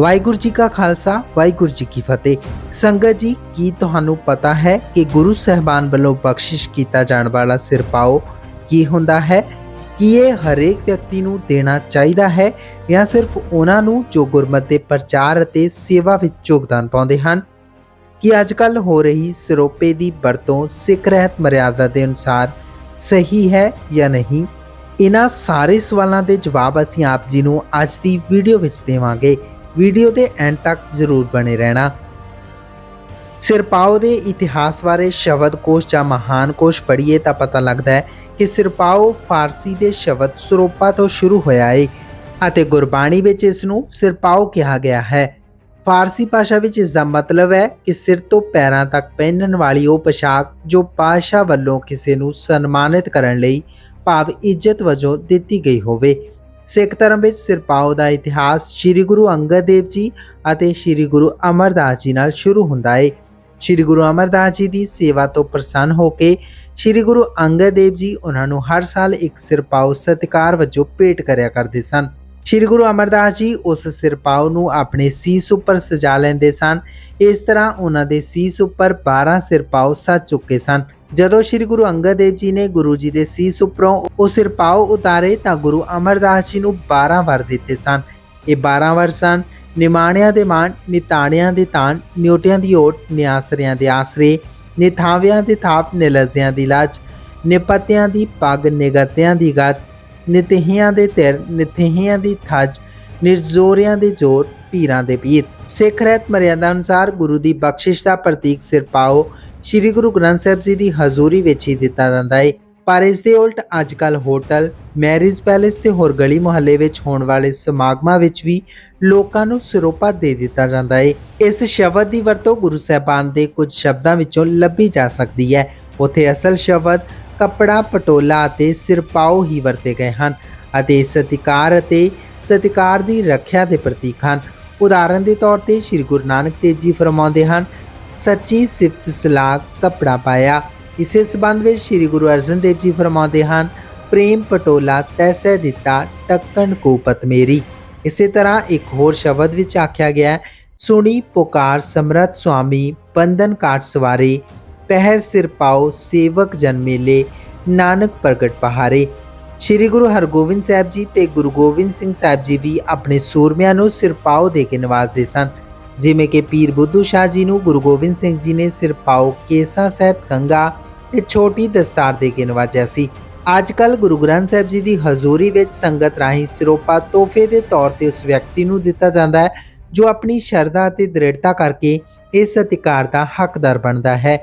ਵਾਹਿਗੁਰੂ ਜੀ ਕਾ ਖਾਲਸਾ, ਵਾਹਿਗੁਰੂ ਜੀ ਕੀ ਫਤਿਹ। ਸੰਗਤ ਜੀ, ਕੀ ਤੁਹਾਨੂੰ ਪਤਾ ਹੈ ਕਿ ਗੁਰੂ ਸਹਿਬਾਨ ਵੱਲੋਂ ਬਖਸ਼ਿਸ਼ ਕੀਤਾ ਜਾਣ ਵਾਲਾ ਸਿਰਪਾਓ ਕੀ ਹੁੰਦਾ ਹੈ? ਕੀ ਇਹ ਹਰੇਕ ਵਿਅਕਤੀ ਨੂੰ ਦੇਣਾ ਚਾਹੀਦਾ ਹੈ ਜਾਂ ਸਿਰਫ ਉਹਨਾਂ ਨੂੰ ਜੋ ਗੁਰਮਤਿ ਦੇ ਪ੍ਰਚਾਰ ਅਤੇ ਸੇਵਾ ਵਿੱਚ ਯੋਗਦਾਨ ਪਾਉਂਦੇ ਹਨ? ਕਿ ਅੱਜਕੱਲ ਹੋ ਰਹੀ ਸਿਰੋਪੇ ਦੀ ਵਰਤੋਂ ਸਿੱਖ ਰਹਿਤ ਮਰਿਆਦਾ ਦੇ ਅਨੁਸਾਰ ਸਹੀ ਹੈ ਜਾਂ ਨਹੀਂ? ਇਹਨਾਂ ਸਾਰੇ ਸਵਾਲਾਂ ਦੇ ਜਵਾਬ ਅਸੀਂ ਆਪ ਜੀ ਨੂੰ ਅੱਜ ਦੀ ਵੀਡੀਓ ਵਿੱਚ ਦੇਵਾਂਗੇ। ਵੀਡੀਓ ਦੇ ਐਂਡ ਤੱਕ ਜ਼ਰੂਰ ਬਣੇ ਰਹਿਣਾ। ਸਿਰਪਾਓ ਦੇ ਇਤਿਹਾਸ ਬਾਰੇ ਸ਼ਬਦ ਕੋਸ਼ ਜਾਂ ਮਹਾਨ ਕੋਸ਼ ਪੜ੍ਹੀਏ ਤਾਂ ਪਤਾ ਲੱਗਦਾ ਹੈ ਕਿ ਸਿਰਪਾਓ ਫਾਰਸੀ ਦੇ ਸ਼ਬਦ ਸਰੋਪਾ ਤੋਂ ਸ਼ੁਰੂ ਹੋਇਆ ਹੈ ਅਤੇ ਗੁਰਬਾਣੀ ਵਿੱਚ ਇਸ ਨੂੰ ਸਿਰਪਾਓ ਕਿਹਾ ਗਿਆ ਹੈ। ਫਾਰਸੀ ਭਾਸ਼ਾ ਵਿੱਚ ਇਸ ਦਾ ਮਤਲਬ ਹੈ ਕਿ ਸਿਰ ਤੋਂ ਪੈਰਾਂ ਤੱਕ ਪਹਿਨਣ ਵਾਲੀ ਉਹ ਪੋਸ਼ਾਕ ਜੋ ਪਾਸ਼ਾ ਵੱਲੋਂ ਕਿਸੇ ਨੂੰ ਸਨਮਾਨਿਤ ਕਰਨ ਲਈ ਭਾਵ ਇੱਜ਼ਤ ਵਜੋਂ ਦਿੱਤੀ ਗਈ ਹੋਵੇ। ਸਿੱਖ ਧਰਮ ਵਿੱਚ ਸਿਰਪਾਓ ਦਾ ਇਤਿਹਾਸ ਸ੍ਰੀ ਗੁਰੂ ਅੰਗਦ ਦੇਵ ਜੀ ਅਤੇ ਸ੍ਰੀ ਗੁਰੂ ਅਮਰਦਾਸ ਜੀ ਨਾਲ ਸ਼ੁਰੂ ਹੁੰਦਾ ਹੈ ਸ੍ਰੀ ਗੁਰੂ ਅਮਰਦਾਸ ਜੀ ਦੀ ਸੇਵਾ ਤੋਂ ਪ੍ਰਸੰਨ ਹੋ ਕੇ ਸ੍ਰੀ ਗੁਰੂ ਅੰਗਦ ਦੇਵ ਜੀ ਉਹਨਾਂ ਨੂੰ ਹਰ ਸਾਲ ਇੱਕ ਸਿਰਪਾਓ ਸਤਿਕਾਰ ਵਜੋਂ ਭੇਟ ਕਰਿਆ ਕਰਦੇ ਸਨ। ਸ੍ਰੀ ਗੁਰੂ ਅਮਰਦਾਸ ਜੀ ਉਸ ਸਿਰਪਾਓ ਨੂੰ ਆਪਣੇ ਸੀਸ ਉੱਪਰ ਸਜਾ ਲੈਂਦੇ ਸਨ। ਇਸ ਤਰ੍ਹਾਂ ਉਹਨਾਂ ਦੇ ਸੀਸ ਉੱਪਰ 12 ਸਿਰਪਾਓ ਸੱਜ ਚੁੱਕੇ ਸਨ। ਜਦੋਂ ਸ੍ਰੀ ਗੁਰੂ ਅੰਗਦ ਦੇਵ ਜੀ ਨੇ ਗੁਰੂ ਜੀ ਦੇ ਸੀਸ ਉੱਪਰੋਂ ਉਹ ਸਿਰਪਾਓ ਉਤਾਰੇ ਤਾਂ ਗੁਰੂ ਅਮਰਦਾਸ ਜੀ ਨੂੰ 12 ਵਰ ਦਿੱਤੇ ਸਨ। ਇਹ 12 ਵਰ ਸਨ। ਨਿਮਾਣਿਆਂ ਦੇ ਮਾਣ, ਨਿਤਾਣਿਆਂ ਦੇ ਤਾਣ, ਨਿਉਟਿਆਂ ਦੀ ਓਟ, ਨਿਆਸਰਿਆਂ ਦੇ ਆਸਰੇ, ਨਿਥਾਵਿਆਂ ਦੇ ਥਾਪ ਨਿਲਜ਼ਿਆਂ ਦੀ ਲਾਜ, ਨਿਪਤਿਆਂ ਦੀ ਪੱਗ, ਨਿਗਤਿਆਂ ਦੀ ਗਤ ਨਿਤਹਿਆਂ ਦੇ ਧਿਰ, ਨਿਤਹਿਆਂ ਦੀ ਥੱਜ, ਨਿਰਜ਼ੋਰਿਆਂ ਦੇ ਜੋਰ, ਪੀਰਾਂ ਦੇ ਪੀਰ। ਸਿੱਖ ਰਹਿਤ ਮਰਿਆਦਾ ਅਨੁਸਾਰ ਗੁਰੂ ਦੀ ਬਖਸ਼ਿਸ਼ ਦਾ ਪ੍ਰਤੀਕ ਸਿਰ ਪਾਓ ਸ੍ਰੀ ਗੁਰੂ ਗ੍ਰੰਥ ਸਾਹਿਬ ਜੀ ਦੀ ਹਜ਼ੂਰੀ ਵਿੱਚ ਹੀ ਦਿੱਤਾ ਜਾਂਦਾ ਹੈ ਪਰ ਇਸ ਦੇ ਉਲਟ ਅੱਜਕੱਲ ਹੋਟਲ, ਮੈਰਿਜ ਪੈਲੇਸ ਤੇ ਹੋਰ ਗਲੀ ਮੁਹੱਲੇ ਵਿੱਚ ਹੋਣ ਵਾਲੇ ਸਮਾਗਮਾਂ ਵਿੱਚ ਵੀ ਲੋਕਾਂ ਨੂੰ ਸਿਰੋਪਾ ਦੇ ਦਿੱਤਾ ਜਾਂਦਾ ਹੈ ਇਸ ਸ਼ਬਦ ਦੀ ਵਰਤੋਂ ਗੁਰੂ ਸਾਹਿਬਾਨ ਦੇ ਕੁਝ ਸ਼ਬਦਾਂ ਵਿੱਚੋਂ ਲੱਭੀ ਜਾ ਸਕਦੀ ਹੈ। ਉਥੇ ਅਸਲ ਸ਼ਬਦ ਕੱਪੜਾ, ਪਟੋਲਾ ਅਤੇ ਸਿਰਪਾਓ ਹੀ ਵਰਤੇ ਗਏ ਹਨ ਅਤੇ ਸਤਿਕਾਰ ਅਤੇ ਸਤਿਕਾਰ ਦੀ ਰੱਖਿਆ ਦੇ ਪ੍ਰਤੀਕ ਹਨ। ਉਦਾਹਰਨ ਦੇ ਤੌਰ ਤੇ ਸ੍ਰੀ ਗੁਰੂ ਨਾਨਕ ਦੇਵ ਜੀ ਫਰਮਾਉਂਦੇ ਹਨ ਸੱਚੀ ਸਿਫਤ ਸਲਾਗ ਕਪੜਾ ਪਾਇਆ। ਇਸੇ ਸਬੰਧ ਵਿੱਚ ਸ੍ਰੀ ਗੁਰੂ ਅਰਜਨ ਦੇਵ ਜੀ ਫਰਮਾਉਂਦੇ ਹਨ, ਪ੍ਰੇਮ ਪਟੋਲਾ ਤੈਸੈ ਦਿੱਤਾ, ਟੱਕਣ ਕੋਪਤ ਮੇਰੀ। ਇਸੇ ਤਰ੍ਹਾਂ ਇੱਕ ਹੋਰ ਸ਼ਬਦ ਵਿੱਚ ਆਖਿਆ ਗਿਆ ਹੈ, ਸੁਣੀ ਪੁਕਾਰ ਸਮਰਤ ਸੁਆਮੀ, ਬੰਧਨ ਕਾਟ ਸਵਾਰੇ, ਪਹਿਰ ਸਿਰ ਪਾਓ ਸੇਵਕ ਜਨ ਮੇਲੇ, ਨਾਨਕ ਪ੍ਰਗਟ ਪਹਾਰੇ। ਸ੍ਰੀ ਗੁਰੂ ਹਰਗੋਬਿੰਦ ਸਾਹਿਬ ਜੀ ਤੇ ਗੁਰੂ ਗੋਬਿੰਦ ਸਿੰਘ ਸਾਹਿਬ ਜੀ ਵੀ ਆਪਣੇ ਸੂਰਮਿਆਂ ਨੂੰ ਸਿਰਪਾਓ ਦੇ ਕੇ ਨਵਾਜ਼ਦੇ ਸਨ। ਜਿਵੇਂ ਕਿ ਪੀਰ ਬੁੱਧੂ ਸ਼ਾਹ ਜੀ ਨੂੰ ਗੁਰੂ ਗੋਬਿੰਦ ਸਿੰਘ ਜੀ ਨੇ ਸਿਰ ਸਿਰਪਾਓ ਕੇਸਾਂ ਸਹਿਤ ਕੰਗਾ ਤੇ ਛੋਟੀ ਦਸਤਾਰ ਦੇ ਕੇ ਨਵਾਜਿਆ ਸੀ। ਅੱਜ ਕੱਲ ਗੁਰੂ ਗ੍ਰੰਥ ਸਾਹਿਬ ਜੀ ਦੀ ਹਜ਼ੂਰੀ ਵਿੱਚ ਸੰਗਤ ਰਾਹੀਂ ਸਿਰੋਪਾ ਤੋਹਫੇ ਦੇ ਤੌਰ ਤੇ ਉਸ ਵਿਅਕਤੀ ਨੂੰ ਦਿੱਤਾ ਜਾਂਦਾ ਹੈ, ਜੋ ਆਪਣੀ ਸ਼ਰਧਾ ਅਤੇ ਦ੍ਰਿੜਤਾ ਕਰਕੇ ਇਸ ਸਤਿਕਾਰ ਦਾ ਹੱਕਦਾਰ ਬਣਦਾ ਹੈ।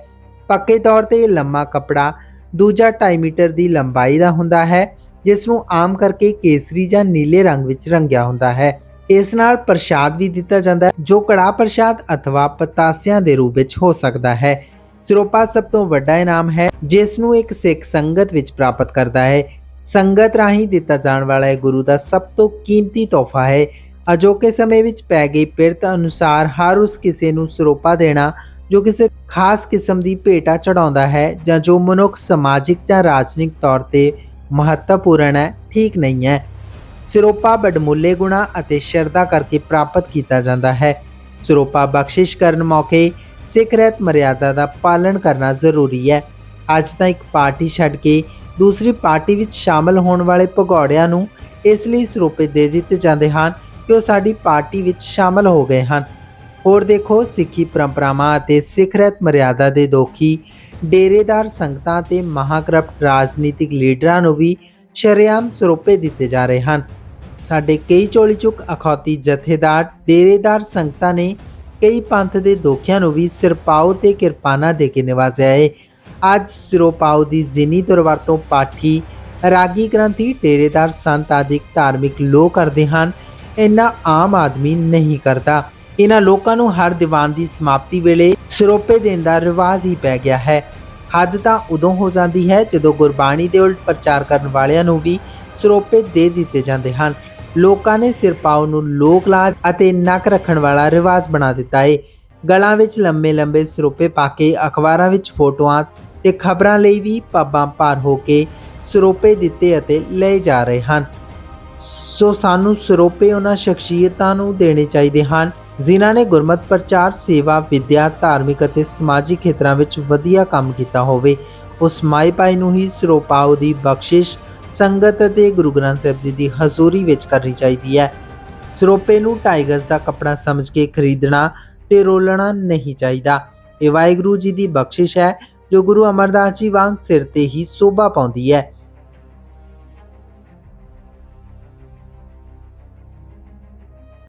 ਪੱਕੇ ਤੌਰ ਤੇ ਇਹ ਲੰਮਾ ਕਪੜਾ ਦੂਜਾ 2.5 ਮੀਟਰ ਦੀ ਲੰਬਾਈ ਦਾ ਹੁੰਦਾ ਹੈ, ਜਿਸ ਨੂੰ ਆਮ ਕਰਕੇ ਕੇਸਰੀ ਜਾਂ ਨੀਲੇ ਰੰਗ ਵਿੱਚ ਰੰਗਿਆ ਹੁੰਦਾ ਹੈ। ਇਸ ਨਾਲ ਪ੍ਰਸ਼ਾਦ ਵੀ ਦਿੱਤਾ ਜਾਂਦਾ ਹੈ, ਜੋ ਕੜਾ ਪ੍ਰਸ਼ਾਦ ਅਥਵਾ ਪਤਾਸਿਆਂ ਦੇ ਰੂਪ ਵਿੱਚ ਹੋ ਸਕਦਾ ਹੈ। ਸਿਰੋਪਾ ਸਭ ਤੋਂ ਵੱਡਾ ਇਨਾਮ ਹੈ, ਜਿਸ ਨੂੰ ਇੱਕ ਸਿੱਖ ਸੰਗਤ ਵਿੱਚ ਪ੍ਰਾਪਤ ਕਰਦਾ ਹੈ। ਸੰਗਤ ਰਾਹੀਂ ਦਿੱਤਾ ਜਾਣ ਵਾਲਾ ਇਹ ਗੁਰੂ ਦਾ ਸਭ ਤੋਂ ਕੀਮਤੀ ਤੋਹਫਾ ਹੈ। ਅਜੋਕੇ ਸਮੇਂ ਵਿੱਚ ਪੈ ਗਈ ਪਿਰਤ ਅਨੁਸਾਰ ਹਰ ਉਸ ਕਿਸੇ ਨੂੰ ਸਿਰੋਪਾ ਦੇਣਾ, ਜੋ ਕਿਸੇ ਖਾਸ ਕਿਸਮ ਦੀ ਭੇਟਾ ਚੜਾਉਂਦਾ ਹੈ ਜਾਂ ਜੋ ਮਨੁੱਖ ਸਮਾਜਿਕ ਜਾਂ ਰਾਜਨੀਤਿਕ ਤੌਰ ਤੇ ਮਹੱਤਵਪੂਰਨ ਹੈ, ਠੀਕ ਨਹੀਂ ਹੈ। ਸਿਰੋਪਾ, ਬਡਮੁੱਲੇ ਗੁਣਾ ਅਤੇ ਸ਼ਰਧਾ ਕਰਕੇ ਪ੍ਰਾਪਤ ਕੀਤਾ ਜਾਂਦਾ ਹੈ। ਸਿਰੋਪਾ ਬਖਸ਼ਿਸ਼ ਕਰਨ ਮੌਕੇ ਸਿੱਖ ਰਹਿਤ ਮਰਿਆਦਾ ਦਾ ਪਾਲਣ ਕਰਨਾ ਜ਼ਰੂਰੀ ਹੈ। ਅੱਜ ਤਾਂ ਇੱਕ ਪਾਰਟੀ ਛੱਡ ਕੇ ਦੂਸਰੀ ਪਾਰਟੀ ਵਿੱਚ ਸ਼ਾਮਲ ਹੋਣ ਵਾਲੇ ਭਗੌੜਿਆਂ ਨੂੰ ਇਸ ਲਈ ਸਰੂਪੇ ਦੇ ਦਿੱਤੇ ਜਾਂਦੇ ਹਨ ਕਿ ਉਹ ਸਾਡੀ ਪਾਰਟੀ ਵਿੱਚ ਸ਼ਾਮਲ ਹੋ ਗਏ ਹਨ। ਹੋਰ ਦੇਖੋ, ਸਿੱਖੀ ਪਰੰਪਰਾਵਾਂ ਅਤੇ ਸਿੱਖ ਰਹਿਤ ਮਰਿਆਦਾ ਦੇ ਦੋਖੀ ਡੇਰੇਦਾਰ ਸੰਗਤਾਂ ਤੇ ਮਹਾਕਰਪਟ ਰਾਜਨੀਤਿਕ ਲੀਡਰਾਂ ਨੂੰ ਵੀ ਸ਼ਰੇਆਮ ਸਰੂਪੇ ਦਿੱਤੇ ਜਾ ਰਹੇ ਹਨ। ਸਾਡੇ ਕਈ ਚੋਲੀ ਚੁੱਕ ਅਖੌਤੀ ਜਥੇਦਾਰ, ਡੇਰੇਦਾਰ ਸੰਗਤਾਂ ਨੇ ਕਈ ਪੰਥ ਦੇ ਦੋਖਿਆਂ ਨੂੰ ਵੀ ਸਿਰਪਾਓ ਤੇ ਕਿਰਪਾਨਾ ਦੇ ਕੇ ਨਿਵਾਜ਼ਿਆ ਹੈ ਅੱਜ ਸਿਰੋਪਾਓ ਦੀ ਜ਼ਿਨੀ ਦੁਰਵਰਤੋਂ ਪਾਠੀ ਰਾਗੀ ਗ੍ਰੰਥੀ, ਡੇਰੇਦਾਰ ਸੰਤ ਆਦਿਕ ਧਾਰਮਿਕ ਲੋਕ ਕਰਦੇ ਹਨ। ਇੰਨਾ ਆਮ ਆਦਮੀ ਨਹੀਂ ਕਰਦਾ। ਇਹਨਾਂ ਲੋਕਾਂ ਨੂੰ ਹਰ ਦੀਵਾਨ ਦੀ ਸਮਾਪਤੀ ਵੇਲੇ ਸਿਰੋਪੇ ਦੇਣ ਦਾ ਰਿਵਾਜ ਹੀ ਪੈ ਗਿਆ ਹੈ। ਹੱਦ ਤਾਂ ਉਦੋਂ ਹੋ ਜਾਂਦੀ ਹੈ ਜਦੋਂ ਗੁਰਬਾਣੀ ਦੇ ਉਲਟ ਪ੍ਰਚਾਰ ਕਰਨ ਵਾਲਿਆਂ ਨੂੰ ਵੀ ਸਿਰੋਪੇ ਦੇ ਦਿੱਤੇ ਜਾਂਦੇ ਹਨ। ਲੋਕਾਂ ਨੇ ਸਿਰ ਸਿਰਪਾਓ ਨੂੰ ਲੋਕ ਲਾਜ ਅਤੇ ਨੱਕ ਰੱਖਣ ਵਾਲਾ ਰਿਵਾਜ ਬਣਾ ਦਿੱਤਾ ਹੈ ਗਲਾਂ ਵਿੱਚ ਲੰਬੇ ਲੰਬੇ ਸਰੋਪੇ ਪਾ ਕੇ ਅਖਬਾਰਾਂ ਵਿੱਚ ਫੋਟੋਆਂ ਤੇ ਖਬਰਾਂ ਲਈ ਵੀ ਪੱਬਾਂ ਭਾਰ ਹੋ ਕੇ ਸਰੋਪੇ ਦਿੱਤੇ ਅਤੇ ਲਏ ਜਾ ਰਹੇ ਹਨ। ਸੋ ਸਾਨੂੰ ਸਰੋਪੇ ਉਹਨਾਂ ਸ਼ਖਸੀਅਤਾਂ ਨੂੰ ਦੇਣੇ ਚਾਹੀਦੇ ਹਨ, ਜਿਨ੍ਹਾਂ ਨੇ ਗੁਰਮਤ ਪ੍ਰਚਾਰ, ਸੇਵਾ, ਵਿਦਿਆ, ਧਾਰਮਿਕ ਅਤੇ ਸਮਾਜਿਕ ਖੇਤਰਾਂ ਵਿੱਚ ਵਧੀਆ ਕੰਮ ਕੀਤਾ ਹੋਵੇ। ਉਸ ਮਾਈ ਭਾਈ ਨੂੰ ਹੀ ਸਰੋਪਾਓ ਦੀ ਬਖਸ਼ਿਸ਼ ਸੰਗਤ ਅਤੇ ਗੁਰੂ ਗ੍ਰੰਥ ਸਾਹਿਬ ਜੀ ਦੀ ਹਜ਼ੂਰੀ ਵਿੱਚ ਕਰਨੀ ਚਾਹੀਦੀ ਹੈ। ਸਰੋਪੇ ਨੂੰ ਟਾਈਗਰਸ ਦਾ ਕੱਪੜਾ ਸਮਝ ਕੇ ਖਰੀਦਣਾ ਤੇ ਰੋਲਣਾ ਨਹੀਂ ਚਾਹੀਦਾ। ਇਹ ਵਾਹਿਗੁਰੂ ਜੀ ਦੀ ਬਖਸ਼ਿਸ਼ ਹੈ, ਜੋ ਗੁਰੂ ਅਮਰਦਾਸ ਜੀ ਵਾਂਗ ਸਿਰ ਤੇ ਹੀ ਸੋਭਾ ਪਾਉਂਦੀ ਹੈ।